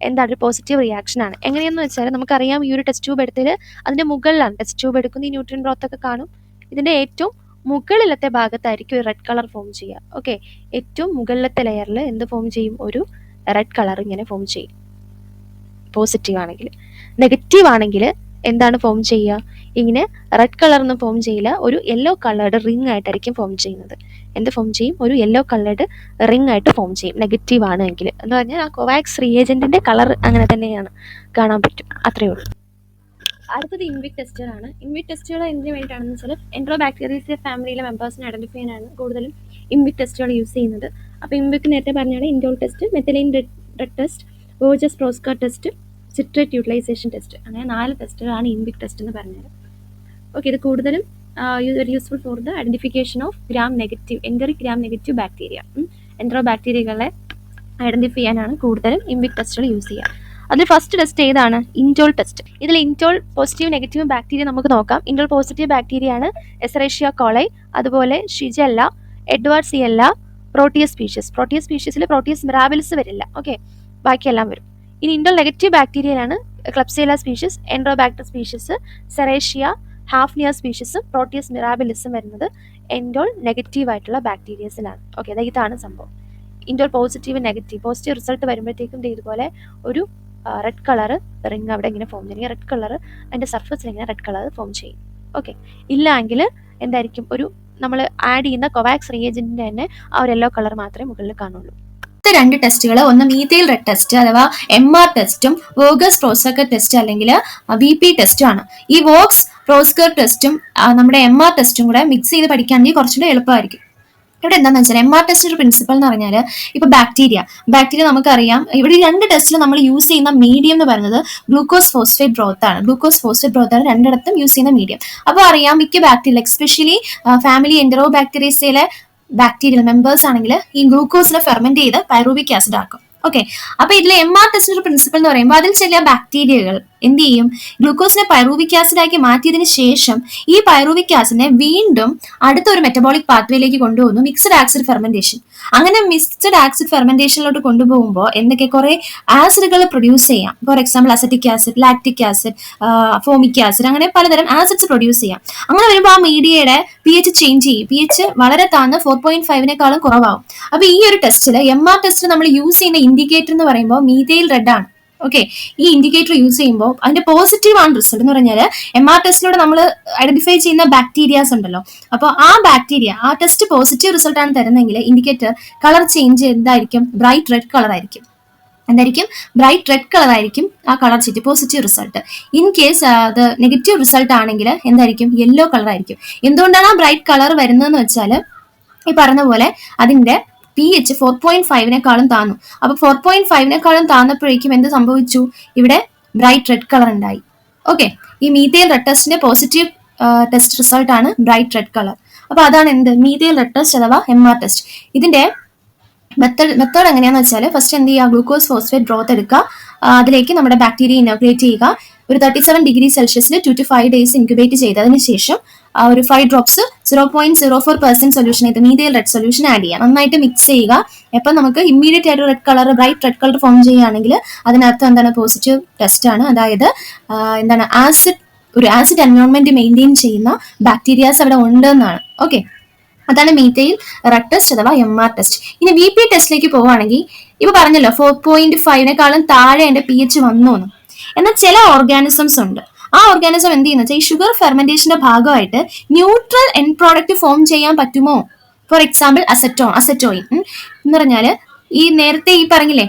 എന്താണ് ഒരു പോസിറ്റീവ് റിയാക്ഷൻ ആണ്. എങ്ങനെയെന്ന് വെച്ചാൽ നമുക്കറിയാം ഈ ഒരു ടെസ്റ്റ് ട്യൂബ് എടുത്തതിൽ അതിന്റെ മുകളിലാണ്. ടെസ്റ്റ് ട്യൂബ് എടുക്കുന്ന ഈ ന്യൂട്രിയൻ ബ്രോത്തൊക്കെ കാണും. ഇതിന്റെ ഏറ്റവും മുകളിലത്തെ ഭാഗത്തായിരിക്കും റെഡ് കളർ ഫോം ചെയ്യുക. ഓക്കെ ഏറ്റവും മുകളിലത്തെ ലെയറിൽ എന്ത് ഫോം ചെയ്യും? ഒരു റെഡ് കളർ ഇങ്ങനെ ഫോം ചെയ്യും. പോസിറ്റീവ് ആണെങ്കിൽ. നെഗറ്റീവ് ആണെങ്കിൽ എന്താണ് ഫോം ചെയ്യുക? ഇങ്ങനെ റെഡ് കളറൊന്നും ഫോം ചെയ്യില്ല ഒരു യെല്ലോ കളേർഡ് റിംഗ് ആയിട്ടായിരിക്കും ഫോം ചെയ്യുന്നത്. എന്ത് ഫോം ചെയ്യും? ഒരു യെല്ലോ കളേർഡ് റിംഗ് ആയിട്ട് ഫോം ചെയ്യും. നെഗറ്റീവ് ആണ് എങ്കിൽ. എന്ന് പറഞ്ഞാൽ ആ കോവാക്സ് റിയേജന്റിന്റെ കളർ അങ്ങനെ തന്നെയാണ് കാണാൻ പറ്റും. അത്രയേ ഉള്ളൂ. അടുത്തത് ഇൻവിക് ടെസ്റ്റുകളാണ് ഇൻവിക് ടെസ്റ്റുകൾ എന്തിനു വേണ്ടിയിട്ടാണെന്ന് വെച്ചാൽ എൻട്രോ ബാക്ടീരിയസിലെ ഫാമിലിയിലെ മെമ്പേഴ്സിനെ ഐഡന്റിഫൈ ചെയ്യാനാണ് കൂടുതലും ഇൻവിക് ടെസ്റ്റുകൾ യൂസ് ചെയ്യുന്നത്. അപ്പോൾ ഇൻവിക് നേരത്തെ പറഞ്ഞാണ് indole test methylene red test Voges Proskauer test citrate utilisation test അങ്ങനെ നാല് ടെസ്റ്റുകളാണ് ഇൻവിക് ടെസ്റ്റ് എന്ന് പറഞ്ഞത്. ഓക്കെ ഇത് കൂടുതലും very useful for the identification of gram negative enteric gram negative bacteria entero ബാക്ടീരിയകളെ identify ചെയ്യാനാണ് കൂടുതലും ഇൻവിക് ടെസ്റ്റുകൾ യൂസ് ചെയ്യുക. അതിൽ ഫസ്റ്റ് ടെസ്റ്റ് ഏതാണ്? ഇന്റോൾ ടെസ്റ്റ് ഇതിൽ ഇന്റോൾ പോസിറ്റീവ് നെഗറ്റീവ് ബാക്ടീരിയ നമുക്ക് നോക്കാം. ഇന്റോൾ പോസിറ്റീവ് ബാക്ടീരിയ ആണ് എസറേഷ്യ കോളൈ അതുപോലെ Shigella Edwardsiella Proteus species Proteus സ്പീഷ്യസിൽ Proteus mirabilis വരില്ല. ഓക്കെ ബാക്കിയെല്ലാം വരും. ഇനി indole negative ബാക്ടീരിയയിലാണ് Klebsiella species Enterobacter species Serratia Hafnia സ്പീഷ്യസും Proteus മിറാബിലിസും വരുന്നത് എൻഡോൾ നെഗറ്റീവ് ആയിട്ടുള്ള ബാക്ടീരിയസിലാണ് ഓക്കെ അതായത് ഇതാണ് സംഭവം. Indole positive negative positive result വരുമ്പോഴത്തേക്കും ഇതുപോലെ ഒരു റെഡ് കളർ റിങ് അവിടെ ഇങ്ങനെ ഫോം ചെയ്യും റെഡ് കളർ അതിന്റെ സർഫസിൽ ഇങ്ങനെ റെഡ് കളർ ഫോം ചെയ്യും. ഓക്കെ ഇല്ലെങ്കിൽ എന്തായിരിക്കും? ഒരു നമ്മൾ ആഡ് ചെയ്യുന്ന കൊവാക്സ് റിയേജന്റിന്റെ തന്നെ ആ ഒരു യെല്ലോ കളർ മാത്രമേ മുകളിൽ കാണുള്ളൂ. അടുത്ത രണ്ട് ടെസ്റ്റുകൾ ഒന്ന് മീതയിൽ റെഡ് ടെസ്റ്റ് അഥവാ എം ആർ ടെസ്റ്റും വോഗസ് പ്രോസക്കർ ടെസ്റ്റ് അല്ലെങ്കിൽ വി പി ടെസ്റ്റും ആണ്. ഈ വോക്സ് പ്രോസ്കർ ടെസ്റ്റും നമ്മുടെ എം ആർ ടെസ്റ്റും കൂടെ മിക്സ് ചെയ്ത് പഠിക്കുകയാണെങ്കിൽ കുറച്ചുകൂടെ എളുപ്പമായിരിക്കും. ഇവിടെ എന്താണെന്ന് വെച്ചാൽ എം ആർ ടെസ്റ്റ് പ്രിൻസിപ്പൽ എന്ന് പറഞ്ഞാൽ ഇപ്പൊ ബാക്ടീരിയ ബാക്ടീരിയ നമുക്കറിയാം. ഇവിടെ രണ്ട് ടെസ്റ്റിൽ നമ്മൾ യൂസ് ചെയ്യുന്ന മീഡിയം എന്ന് പറയുന്നത് ഗ്ലൂക്കോസ് ഫോസ്ഫേറ്റ് ബ്രോത്ത് ആണ്. ഗ്ലൂക്കോസ് ഫോസ്ഫേറ്റ് ബ്രോത്ത് ആണ് രണ്ടിടത്തും യൂസ് ചെയ്യുന്ന മീഡിയം അപ്പോൾ അറിയാം മിക്ക ബാക്ടീരിയ എക്സ്പെഷ്യലി ഫാമിലി എൻഡറോ ബാക്ടീരിയസിലെ ബാക്ടീരിയൽ മെമ്പേഴ്സ് ആണെങ്കിൽ ഈ ഗ്ലൂക്കോസിനെ ഫെർമെന്റ് ചെയ്ത് പൈറൂബിക് ആസിഡ് ആക്കും. ഓക്കെ അപ്പൊ ഇതിലെ എം ആർ ടെസ്റ്റിന്റെ പ്രിൻസിപ്പൽ എന്ന് പറയുമ്പോൾ അതിൽ ചില ബാക്ടീരിയകൾ എന്ത് ചെയ്യും ഗ്ലൂക്കോസിനെ പൈറൂബിക് ആസിഡ് ആക്കി മാറ്റിയതിന് ശേഷം ഈ പൈറൂബിക് ആസിഡിനെ വീണ്ടും അടുത്ത ഒരു മെറ്റബോളിക് പാത്വേയിലേക്ക് കൊണ്ടുപോകുന്നു മിക്സഡ് ആസിഡ് ഫെർമെന്റേഷൻ അങ്ങനെ മിക്സഡ് ആസിഡ് ഫെർമെന്റേഷനിലോട്ട് കൊണ്ടുപോകുമ്പോൾ എന്തൊക്കെ? കുറെ ആസിഡുകൾ പ്രൊഡ്യൂസ് ചെയ്യാം. For example acetic acid lactic acid formic acid അങ്ങനെ പലതരം ആസിഡ്സ് പ്രൊഡ്യൂസ് ചെയ്യാം. അങ്ങനെ വരുമ്പോൾ ആ മീഡിയയുടെ പി എച്ച് ചേഞ്ച് ചെയ്യും. പി എച്ച് വളരെ താഴ്ന്ന് ഫോർ പോയിന്റ് ഫൈവിനേക്കാളും കുറവാകും. അപ്പൊ ഈ ഒരു ടെസ്റ്റിൽ എം ആർ ടെസ്റ്റിൽ നമ്മൾ യൂസ് ചെയ്യുന്ന ഇൻഡിക്കേറ്റർ എന്ന് പറയുമ്പോൾ മീതയിൽ റെഡ് ആണ്. ഓക്കെ ഈ ഇൻഡിക്കേറ്റർ യൂസ് ചെയ്യുമ്പോൾ അതിന്റെ പോസിറ്റീവ് ആണ് റിസൾട്ട് എന്ന് പറഞ്ഞാൽ എം ആർ ടെസ്റ്റിലൂടെ നമ്മൾ ഐഡന്റിഫൈ ചെയ്യുന്ന ബാക്ടീരിയാസ് ഉണ്ടല്ലോ. അപ്പോൾ ആ ബാക്ടീരിയ ആ ടെസ്റ്റ് പോസിറ്റീവ് റിസൾട്ട് ആണ് തരുന്നതെങ്കിൽ ഇൻഡിക്കേറ്റർ കളർ ചേഞ്ച് എന്തായിരിക്കും? ബ്രൈറ്റ് റെഡ് കളർ ആയിരിക്കും. എന്തായിരിക്കും? ബ്രൈറ്റ് റെഡ് കളർ ആയിരിക്കും ആ കളർ ചീറ്റ് പോസിറ്റീവ് റിസൾട്ട് ഇൻ കേസ് അത് നെഗറ്റീവ് റിസൾട്ട് ആണെങ്കിൽ എന്തായിരിക്കും? യെല്ലോ കളർ ആയിരിക്കും. എന്തുകൊണ്ടാണ് ആ ബ്രൈറ്റ് കളർ വരുന്നതെന്ന് വെച്ചാൽ ഈ പറഞ്ഞ പോലെ അതിന്റെ പി എച്ച് ഫോർ പോയിന്റ് ഫൈവിനെക്കാളും താന്നു. അപ്പൊ ഫോർ പോയിന്റ് ഫൈവിനെക്കാളും താന്നപ്പോഴേക്കും എന്ത് സംഭവിച്ചു? ഇവിടെ ബ്രൈറ്റ് റെഡ് കളർ ഉണ്ടായി. ഓക്കെ ഈ മീതേൽ റെഡ് ടെസ്റ്റിന്റെ പോസിറ്റീവ് ടെസ്റ്റ് റിസൾട്ട് ആണ് ബ്രൈറ്റ് റെഡ് കളർ അപ്പൊ അതാണ് എന്ത്? മീതേൽ റെഡ് ടെസ്റ്റ് അഥവാ എം ആർ ടെസ്റ്റ് ഇതിന്റെ മെത്തേഡ് മെത്തേഡ് എങ്ങനെയാന്ന് വെച്ചാൽ ഫസ്റ്റ് എന്ത് ചെയ്യുക? ഗ്ലൂക്കോസ് ഫോസ്ഫേറ്റ് ബ്രോത്ത് എടുക്കുക. അതിലേക്ക് നമ്മുടെ ബാക്ടീരിയ ഇനോഗ്രേറ്റ് ചെയ്യുക. ഒരു thirty seven degree സെൽഷ്യസിൽ two to five days incubate ചെയ്തതിന് ശേഷം ആ, ഒരു five drops zero point zero four percent solution ആയിട്ട് മീതിയിൽ റെഡ് സൊല്യൂഷൻ ആഡ് ചെയ്യുക നന്നായിട്ട് മിക്സ് ചെയ്യുക. അപ്പം നമുക്ക് ഇമ്മീഡിയറ്റ് ആയിട്ട് red colour bright red colour form ചെയ്യുകയാണെങ്കിൽ അതിനർത്ഥം എന്താണ് പോസിറ്റീവ് ടെസ്റ്റ് ആണ്. അതായത് എന്താണ് ആസിഡ് ഒരു ആസിഡ് എൻവയോൺമെന്റ് മെയിന്റെയിൻ ചെയ്യുന്ന ബാക്ടീരിയാസ് അവിടെ ഉണ്ട് എന്നാണ് ഓക്കെ അതാണ് മീറ്റയിൽ റെഡ് ടെസ്റ്റ് അഥവാ എം ആർ ടെസ്റ്റ് ഇനി വി പി ടെസ്റ്റിലേക്ക് പോവുകയാണെങ്കിൽ ഇപ്പൊ പറഞ്ഞല്ലോ ഫോർ പോയിന്റ് ഫൈവിനേക്കാളും താഴെ എന്റെ പി എച്ച് വന്നു എന്ന്. എന്നാൽ ചില ഓർഗാനിസംസ് ഉണ്ട്. ആ ഓർഗാനിസം എന്ത് ചെയ്യുന്ന? വെച്ചാൽ ഈ ഷുഗർ ഫെർമെന്റേഷന്റെ ഭാഗമായിട്ട് ന്യൂട്രൽ എൻ പ്രോഡക്റ്റ് ഫോം ചെയ്യാൻ പറ്റുമോ? ഫോർ എക്സാമ്പിൾ അസറ്റോൺ അസറ്റോയിൻ എന്ന് പറഞ്ഞാൽ ഈ നേരത്തെ ഈ പറഞ്ഞില്ലേ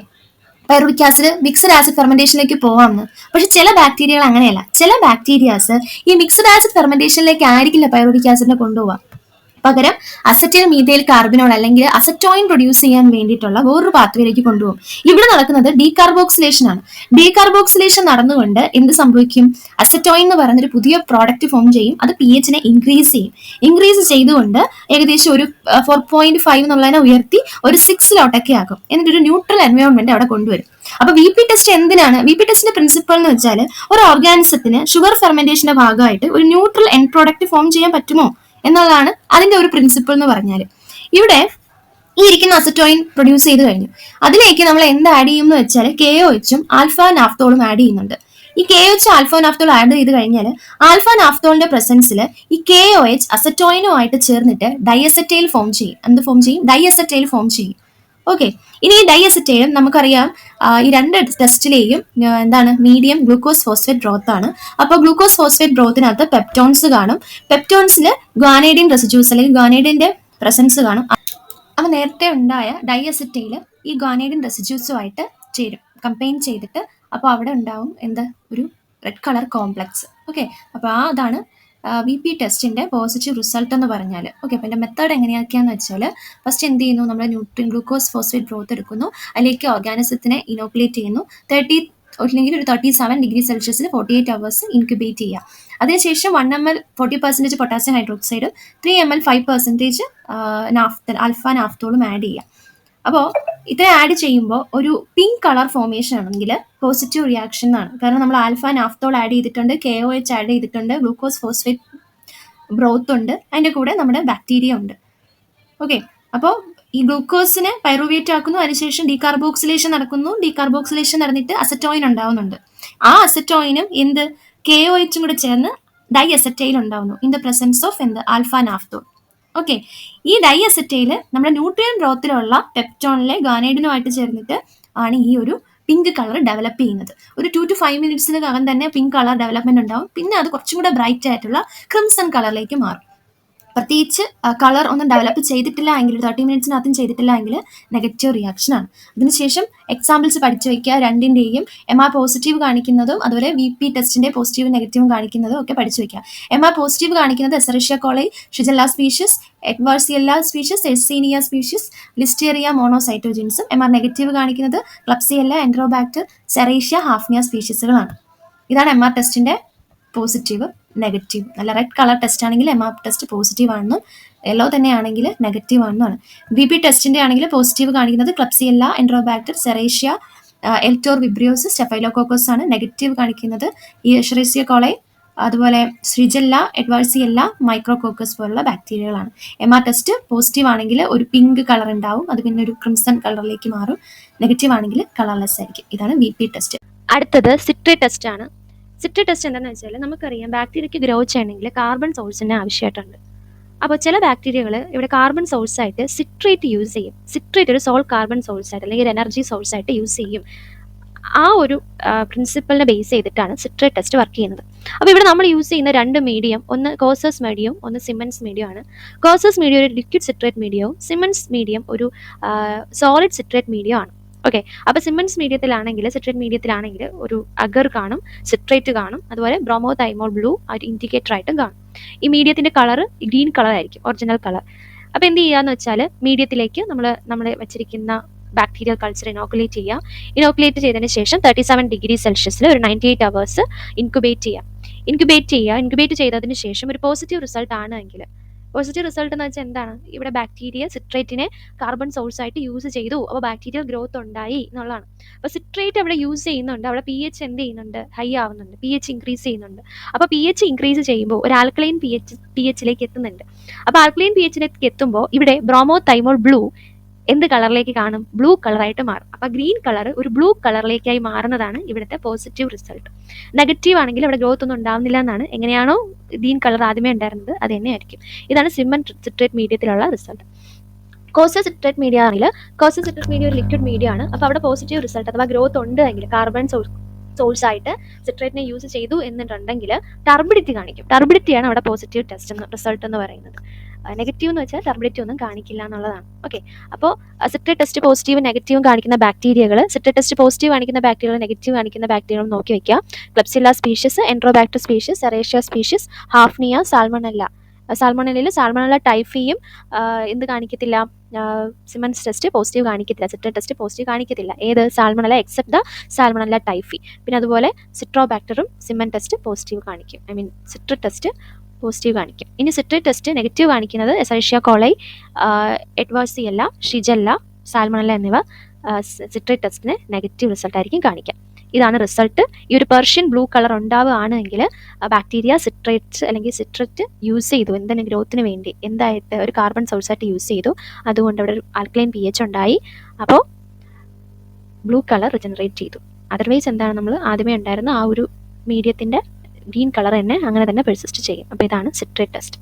പൈറുവിക് ആസിഡ് മിക്സഡ് ആസിഡ് ഫെർമെന്റേഷനിലേക്ക് പോവാമെന്ന് പക്ഷെ ചില ബാക്ടീരിയകൾ അങ്ങനെയല്ല. ചില ബാക്ടീരിയാസ് ഈ മിക്സഡ് ആസിഡ് ഫെർമെന്റേഷനിലേക്ക് ആയിരിക്കില്ല പൈറുവിക് ആസിഡിനെ കൊണ്ടുപോവാ. പകരം അസറ്റിൽ മീതയിൽ കാർബിനോൾ അല്ലെങ്കിൽ അസറ്റോയിൻ പ്രൊഡ്യൂസ് ചെയ്യാൻ വേണ്ടിയിട്ടുള്ള വേറൊരു പാത്വയിലേക്ക് കൊണ്ടുപോകും. ഇവിടെ നടക്കുന്നത് ഡീകാർബോക്സിലേഷൻ ആണ്. ഡീകാർബോക്സിലേഷൻ നടന്നുകൊണ്ട് എന്ത് സംഭവിക്കും? അസറ്റോയിൻ എന്ന് പറയുന്ന ഒരു പുതിയ പ്രോഡക്റ്റ് ഫോം ചെയ്യും. അത് പി എച്ചിനെ ഇൻക്രീസ് ചെയ്യും. ഇൻക്രീസ് ചെയ്തുകൊണ്ട് ഏകദേശം ഒരു ഫോർ പോയിന്റ് ഫൈവ് എന്നുള്ളതിനെ ഉയർത്തി ഒരു സിക്സിലോട്ടൊക്കെ ആകും എന്നിട്ട് ഒരു ന്യൂട്രൽ എൻവയോൺമെന്റ് അവിടെ കൊണ്ടുവരും. അപ്പൊ വി പി ടെസ്റ്റ് എന്തിനാണ്? വി പി ടെസ്റ്റിന്റെ പ്രിൻസിപ്പൾ എന്ന് വെച്ചാൽ ഒരു ഓർഗാനിസത്തിന് ഷുഗർ ഫെർമെന്റേഷന്റെ ഭാഗമായിട്ട് ഒരു ന്യൂട്രൽ എൻ പ്രോഡക്റ്റ് ഫോം ചെയ്യാൻ പറ്റുമോ? എന്നുള്ളതാണ് അതിന്റെ ഒരു പ്രിൻസിപ്പിൾ എന്ന് പറഞ്ഞാൽ ഇവിടെ ഈ ഇരിക്കുന്ന അസറ്റോയിൻ പ്രൊഡ്യൂസ് ചെയ്ത് കഴിഞ്ഞു. അതിലേക്ക് നമ്മൾ എന്ത് ആഡ് ചെയ്യും എന്ന് വെച്ചാൽ കെ ഒ എച്ചും ആൽഫ നാഫ്തോളും ആഡ് ചെയ്യുന്നുണ്ട്. ഈ K H alpha naphthol add ചെയ്ത് കഴിഞ്ഞാൽ ആൽഫ നാഫ്തോളിന്റെ പ്രസൻസിൽ ഈ കെ ഒ എച്ച് അസറ്റോയിനുമായിട്ട് ചേർന്നിട്ട് ഡയസറ്റൈൽ ഫോം ചെയ്യും. എന്ത് ഫോം ചെയ്യും? ഡയസറ്റൈൽ ഫോം ചെയ്യും. ഓക്കെ ഇനി ഈ ഡയസറ്റൈലും നമുക്കറിയാം ഈ രണ്ട് ടെസ്റ്റിലെയും എന്താണ് മീഡിയം ഗ്ലൂക്കോസ് ഫോസ്ഫേറ്റ് ബ്രോത്ത് ആണ്. അപ്പോൾ ഗ്ലൂക്കോസ് ഫോസ്ഫേറ്റ് ബ്രോത്തിനകത്ത് പെപ്റ്റോൺസ് കാണും. പെപ്റ്റോൺസിൽ ഗ്വാനൈഡിൻ റെസിഡ്യൂസ് അല്ലെങ്കിൽ ഗ്വാനൈഡിന്റെ പ്രസൻസ് കാണും. അപ്പോൾ നേരത്തെ ഉണ്ടായ ഡൈഅസിറ്റയിൽ ഈ ഗ്വാനൈഡിൻ റെസിഡ്യൂസുമായിട്ട് ചേരും. കമ്പൈൻ ചെയ്തിട്ട് അപ്പോൾ അവിടെ ഉണ്ടാവും എന്ത്? ഒരു റെഡ് കളർ കോംപ്ലക്സ് ഓക്കെ അപ്പോൾ അതാണ് വി പി ടെസ്റ്റിന്റെ പോസിറ്റീവ് റിസൾട്ട് എന്ന് പറഞ്ഞാൽ ഓക്കെ അപ്പോൾ എന്റെ മെത്തേഡ് എങ്ങനെയൊക്കെയാന്ന് വെച്ചാൽ ഫസ്റ്റ് എന്ത് ചെയ്യുന്നു? നമ്മൾ ന്യൂട്രിൻ ഗ്ലൂക്കോസ് ഫോസ്ഫേറ്റ് ഗ്രോത്ത് എടുക്കുന്നു. അതിലേക്ക് ഓർഗാനിസത്തിനെ ഇനോക്കുലേറ്റ് ചെയ്യുന്നു. തേർട്ടി അല്ലെങ്കിൽ ഒരു തേർട്ടി സെവൻ ഡിഗ്രി സെൽഷ്യസിൽ ഫോർട്ടി എയ്റ്റ് അവേഴ്സ് ഇൻക്യുബേറ്റ് ചെയ്യുക. അതിനുശേഷം one M L forty percentage potassium hydroxide three M L five percentage naphthol alpha നാഫ്തോളും add ചെയ്യുക. അപ്പോൾ ഇത് ആഡ് ചെയ്യുമ്പോൾ ഒരു പിങ്ക് കളർ ഫോർമേഷൻ ആണെങ്കിൽ പോസിറ്റീവ് റിയാക്ഷൻ ആണ്. കാരണം നമ്മൾ ആൽഫ നാഫ്തോൾ ആഡ് ചെയ്തിട്ടുണ്ട് കെ ഒ എച്ച് ആഡ് ചെയ്തിട്ടുണ്ട് ഗ്ലൂക്കോസ് ഫോസ്ഫേറ്റ് ബ്രോത്ത് ഉണ്ട് അതിന്റെ കൂടെ നമ്മുടെ ബാക്ടീരിയ ഉണ്ട്. ഓക്കെ അപ്പോൾ ഈ ഗ്ലൂക്കോസിനെ പൈറുവേറ്റ് ആക്കുന്നു അതിനുശേഷം ഡീകാർബോക്സിലേഷൻ നടക്കുന്നു. ഡീകാർബോക്സിലേഷൻ നടന്നിട്ട് അസറ്റോയിൻ ഉണ്ടാവുന്നുണ്ട്. ആ അസറ്റോയിനും എന്ത്? കെ ഒ എച്ചും കൂടെ ചേർന്ന് ഡൈ അസറ്റൈൽ ഉണ്ടാവുന്നു. ഇൻ ദ പ്രസൻസ് ഓഫ് എന്ത്? ആൽഫ നാഫ്തോൾ ഓക്കെ ഈ ഡൈ അസറ്റൈൽ നമ്മുടെ ന്യൂട്രിയൻ ബ്രോത്തിലുള്ള പെപ്റ്റോണിലെ ഗാനൈഡിനുമായിട്ട് ചേർന്നിട്ട് ആണ് ഈ ഒരു പിങ്ക് കളർ ഡെവലപ്പ് ചെയ്യുന്നത്. ഒരു ടു ടു ഫൈവ് മിനിറ്റ്സിനകം തന്നെ പിങ്ക് കളർ ഡെവലപ്മെന്റ് ഉണ്ടാവും. പിന്നെ അത് കുറച്ചും കൂടെ ബ്രൈറ്റ് ആയിട്ടുള്ള ക്രിംസൺ കളറിലേക്ക് മാറും. പ്രത്യേകിച്ച് കളർ ഒന്നും ഡെവലപ്പ് ചെയ്തിട്ടില്ല എങ്കിൽ തേർട്ടി മിനിറ്റ്സിനകത്തും ചെയ്തിട്ടില്ല എങ്കിൽ നെഗറ്റീവ് റിയാക്ഷൻ ആണ്. അതിനുശേഷം എക്സാമ്പിൾസ് പഠിച്ചു വയ്ക്കുക രണ്ടിന്റെയും എം ആർ പോസിറ്റീവ് കാണിക്കുന്നതും അതുപോലെ വി പി ടെസ്റ്റിന്റെ പോസിറ്റീവ് നെഗറ്റീവും കാണിക്കുന്നതും ഒക്കെ പഠിച്ചു വയ്ക്കുക എം ആർ പോസിറ്റീവ് കാണിക്കുന്നത് Escherichia coli Shigella species Edwardsiella species Yersinia species Listeria മോണോസൈറ്റോജിൻസും M R negative കാണിക്കുന്നത് ക്ലപ്സിയല്ല എൻഡ്രോബാക്ടർ സെറേഷ്യ ഹാഫ്നിയ സ്പീഷ്യസുകളാണ് ഇതാണ് എം ആർ ടെസ്റ്റിന്റെ പോസിറ്റീവ് നെഗറ്റീവ് നല്ല റെഡ് കളർ ടെസ്റ്റ് ആണെങ്കിൽ എം ആർ ടെസ്റ്റ് പോസിറ്റീവ് ആണെന്നും യെല്ലോ തന്നെയാണെങ്കിൽ negative ആണെന്നാണ് ബി പി ടെസ്റ്റിന്റെ ആണെങ്കിൽ പോസിറ്റീവ് കാണിക്കുന്നത് ക്ലബ്സിയല്ല എൻട്രോബാക്ടർ സെറേഷ്യ എൽറ്റോർ വിബ്രിയോസ് സ്റ്റെഫൈലോകോക്കോസ് ആണ്. നെഗറ്റീവ് കാണിക്കുന്നത് ഈ എഷറേസിയ കോളൈ അതുപോലെ ശ്രിജല്ല എഡ്വാഴ്സിയല്ല മൈക്രോകോക്കസ് പോലുള്ള ബാക്ടീരിയകളാണ് എം ആർ ടെസ്റ്റ് പോസിറ്റീവ് ആണെങ്കിൽ ഒരു പിങ്ക് കളർ ഉണ്ടാവും. അത് പിന്നെ ഒരു ക്രിംസൺ കളറിലേക്ക് മാറും. നെഗറ്റീവ് ആണെങ്കിൽ കളർലെസ് ആയിരിക്കും. ഇതാണ് വി പി ടെസ്റ്റ് അടുത്തത് സിട്രി ടെസ്റ്റ് ആണ്. സിട്രി ടെസ്റ്റ് എന്താണെന്ന് വെച്ചാൽ നമുക്കറിയാം ബാക്ടീരിയയ്ക്ക് ഗ്രോ ചെയ്യണമെങ്കിൽ കാർബൺ സോഴ്സിന് ആവശ്യമായിട്ടുണ്ട്. അപ്പോൾ ചില ബാക്ടീരിയകൾ ഇവിടെ കാർബൺ സോഴ്സായിട്ട് സിട്രേറ്റ് യൂസ് ചെയ്യും. സിട്രേറ്റ് ഒരു സോൾ കാർബൺ സോഴ്സായിട്ട് അല്ലെങ്കിൽ എനർജി സോഴ്സായിട്ട് യൂസ് ചെയ്യും. ആ ഒരു പ്രിൻസിപ്പളിനെ ബേസ് ചെയ്തിട്ടാണ് സിട്രേറ്റ് ടെസ്റ്റ് വർക്ക് ചെയ്യുന്നത്. അപ്പോൾ ഇവിടെ നമ്മൾ യൂസ് ചെയ്യുന്ന രണ്ട് മീഡിയം ഒന്ന് കോസസ് മീഡിയം ഒന്ന് സിമൻസ് മീഡിയം ആണ് കോസസ് മീഡിയം ഒരു ലിക്വിഡ് സിട്രേറ്റ് മീഡിയവും സിമൻസ് മീഡിയം ഒരു സോളിഡ് സിട്രേറ്റ് മീഡിയം ആണ് ഓക്കെ അപ്പോൾ സിമൻസ് മീഡിയത്തിലാണെങ്കിൽ സിട്രേറ്റ് മീഡിയത്തിലാണെങ്കിൽ ഒരു അഗർ കാണും സിട്രേറ്റ് കാണും അതുപോലെ ബ്രോമോ തൈമോൾ ബ്ലൂ ഒരു ഇൻഡിക്കേറ്റർ ആയിട്ടും കാണും. ഈ മീഡിയത്തിന്റെ കളർ ഗ്രീൻ കളർ ആയിരിക്കും ഒറിജിനൽ കളർ അപ്പോൾ എന്ത് ചെയ്യാന്ന് വെച്ചാൽ മീഡിയത്തിലേക്ക് നമ്മൾ നമ്മൾ വെച്ചിരിക്കുന്ന ബാക്ടീരിയൽ കൾച്ചർ ഇനോക്കുലേറ്റ് ചെയ്യുക. ഇനോക്കുലേറ്റ് ചെയ്തതിന് ശേഷം തേർട്ടി സെവൻ ഡിഗ്രി സെൽഷ്യസിൽ ഒരു നയന്റി എയ്റ്റ് അവേഴ്സ് ഇൻക്യുബേറ്റ് ചെയ്യുക. ഇൻക്യുബേറ്റ് ചെയ്യുക. ഇൻക്യുബേറ്റ് ചെയ്തതിന് ശേഷം ഒരു പോസിറ്റീവ് റിസൾട്ട് ആണെങ്കിൽ പോസിറ്റീവ് റിസൾട്ട് എന്ന് വെച്ചാൽ എന്താണ്? ഇവിടെ ബാക്ടീരിയ സിട്രേറ്റിനെ കാർബൺ സോഴ്സ് ആയിട്ട് യൂസ് ചെയ്തു. അപ്പോൾ ബാക്ടീരിയൽ ഗ്രോത്ത് ഉണ്ടായി എന്നുള്ളതാണ്. അപ്പോൾ സിട്രേറ്റ് അവിടെ യൂസ് ചെയ്യുന്നുണ്ട്. അവിടെ പി എച്ച് എന്ത് ചെയ്യുന്നുണ്ട്? ഹൈ ആവുന്നുണ്ട്. പി എച്ച് ഇൻക്രീസ് ചെയ്യുന്നുണ്ട്. അപ്പോൾ പി എച്ച് ഇൻക്രീസ് ചെയ്യുമ്പോൾ ഒരു ആൽക്കലൈൻ പി എച്ച് പി എച്ചിലേക്ക് എത്തുന്നുണ്ട്. അപ്പോൾ ആൽക്കലൈൻ പി എച്ചിലേക്ക് എത്തുമ്പോൾ ഇവിടെ ബ്രോമോ തൈമോൾ ബ്ലൂ എന്ത് കളറിലേക്ക് കാണും? ബ്ലൂ കളറായിട്ട് മാറും. അപ്പോൾ ഗ്രീൻ കളർ ഒരു ബ്ലൂ കളറിലേക്കായി മാറുന്നതാണ് ഇവിടുത്തെ പോസിറ്റീവ് റിസൾട്ട് നെഗറ്റീവ് ആണെങ്കിൽ അവിടെ ഗ്രോത്ത് ഒന്നും ഉണ്ടാവുന്നില്ല എന്നാണ്. എങ്ങനെയാണോ ഗ്രീൻ കളർ ആദ്യമേ ഉണ്ടായിരുന്നത് അത് തന്നെയായിരിക്കും. ഇതാണ് സിമൻ സിട്രേറ്റ് മീഡിയത്തിലുള്ള റിസൾട്ട് കോസ സിട്രേറ്റ് മീഡിയ ആണെങ്കിൽ കോസ സിട്രേറ്റ് മീഡിയ ഒരു ലിക്വിഡ് മീഡിയ ആണ്. അപ്പോൾ അവിടെ പോസിറ്റീവ് റിസൾട്ട് അഥവാ ഗ്രോത്ത് ഉണ്ട് എങ്കിൽ കാർബൺ സോഴ്സ് സോഴ്സ് ആയിട്ട് സിട്രേറ്റിനെ യൂസ് ചെയ്തു എന്നിട്ടുണ്ടെങ്കിൽ ടർബിഡിറ്റി കാണിക്കും. ടർബിഡിറ്റിയാണ് അവിടെ പോസിറ്റീവ് ടെസ്റ്റ് റിസൾട്ട് എന്ന് പറയുന്നത്. നെഗറ്റീവ് എന്ന് വെച്ചാൽ ടെർബിലിറ്റി ഒന്നും കാണിക്കില്ല എന്നുള്ളതാണ്. ഓക്കെ അപ്പോൾ സിട്രേറ്റ് ടെസ്റ്റ് പോസിറ്റീവ് നെഗറ്റീവും കാണിക്കുന്ന ബാക്ടീരിയകൾ സിട്രേറ്റ് ടെസ്റ്റ് പോസിറ്റീവ് കാണിക്കുന്ന ബാക്ടീരിയകൾ നെഗറ്റീവ് കാണിക്കുന്ന ബാക്ടീരിയകൾ നോക്കി വെക്കുക. Klebsiella species Enterobacter species Serratia species Hafnia Salmonella സാൽമണലിൽ Salmonella ടൈഫിയും എന്ത് കാണിക്കത്തില്ല? സിമൻസ് ടെസ്റ്റ് പോസിറ്റീവ് കാണിക്കത്തില്ല. സിട്രേറ്റ് ടെസ്റ്റ് പോസിറ്റീവ് കാണിക്കത്തില്ല. ഏത്? Salmonella except the Salmonella typhi പിന്നെ അതുപോലെ സിട്രോബാക്ടറും സിമൻ ടെസ്റ്റ് പോസിറ്റീവ് കാണിക്കും. I mean citrate test positive കാണിക്കും. ഇനി സിട്രേറ്റ് ടെസ്റ്റ് നെഗറ്റീവ് കാണിക്കുന്നത് എസൈഷ്യ കോളൈ എഡ്വേഴ്സിയല്ല ഷിജല്ല സാൽമണല എന്നിവ സിട്രേറ്റ് ടെസ്റ്റിന് നെഗറ്റീവ് റിസൾട്ട് ആയിരിക്കും കാണിക്കുക ഇതാണ് റിസൾട്ട് ഈ ഒരു പെർഷ്യൻ ബ്ലൂ കളർ ഉണ്ടാവുകയാണെങ്കിൽ ബാക്ടീരിയ സിട്രേറ്റ് അല്ലെങ്കിൽ സിട്രേറ്റ് യൂസ് ചെയ്തു എന്തെങ്കിലും ഗ്രോത്തിന് വേണ്ടി എന്തായിട്ട് ഒരു കാർബൺ സോഴ്സ് ആയിട്ട് യൂസ് ചെയ്തു അതുകൊണ്ട് അവിടെ ഒരു ആൽക്ലൈൻ പി എച്ച് ഉണ്ടായി. അപ്പോൾ ബ്ലൂ കളർ റിജനറേറ്റ് ചെയ്തു. അതർവൈസ് എന്താണ് നമ്മൾ ആദ്യമേ ഉണ്ടായിരുന്ന ആ ഒരു മീഡിയത്തിന്റെ ഗ്രീൻ കളർ തന്നെ അങ്ങനെ തന്നെ പെർസിസ്റ്റ് ചെയ്യും. അപ്പോൾ ഇതാണ് സിട്രേറ്റ് ടെസ്റ്റ്